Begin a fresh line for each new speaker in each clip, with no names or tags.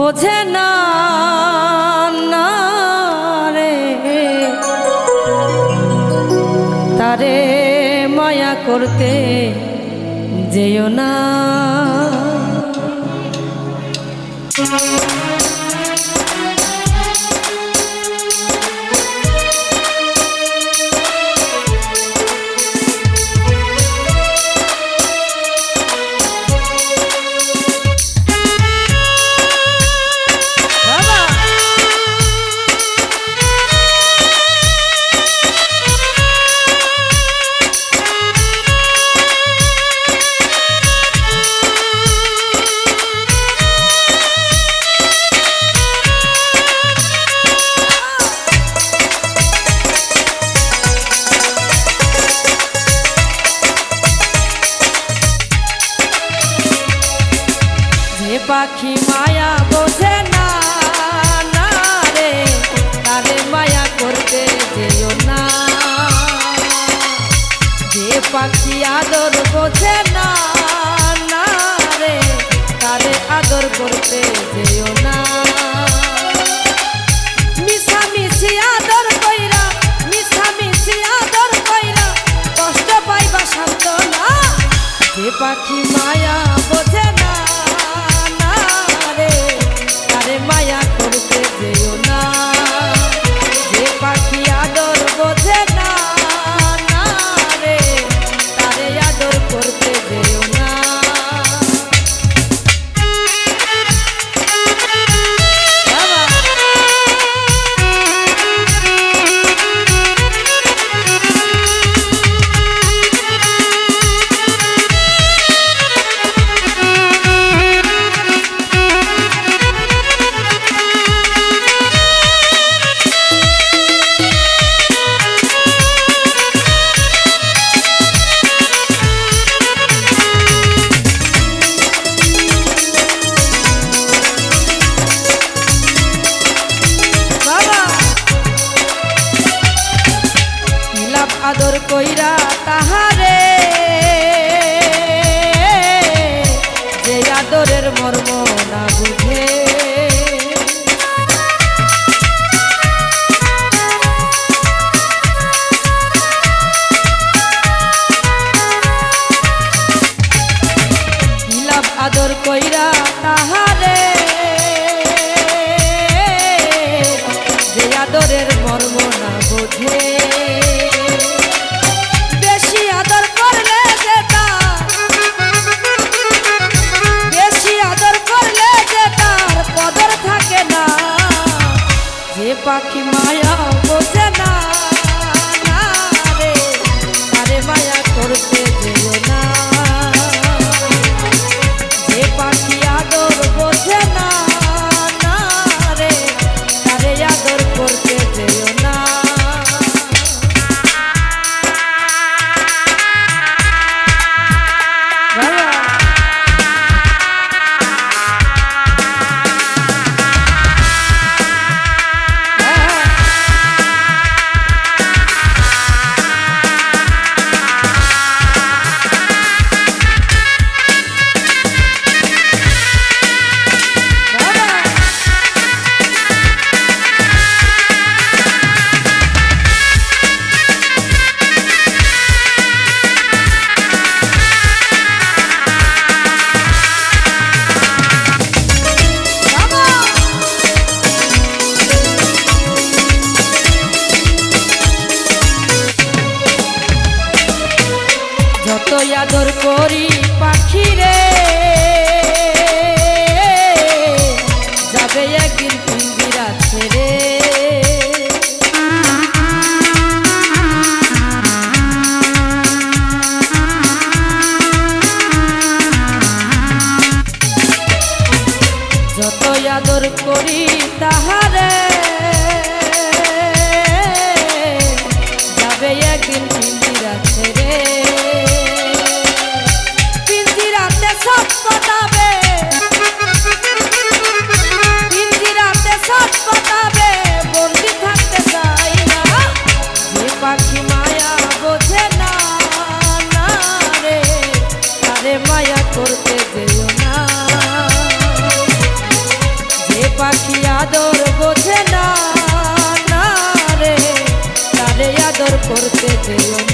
বোঝে না রে। তারে মায়া করতে যেও না। কইরা তাহা পাখি মায়া আদর করি তাহারে যাবে একদিন পিঞ্জিরাতে রে পিঞ্জিরাতে সব কথা পাখি আদর বোঝে না রে। তারে আদর করতে চেয়ে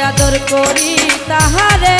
আদর করি তাহারে।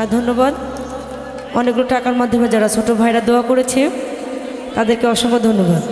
আর ধন্যবাদ। অনেকগুলো টাকার মাধ্যমে যারা ছোট ভাইরা দোয়া করেছে তাদেরকে অসংখ্য ধন্যবাদ।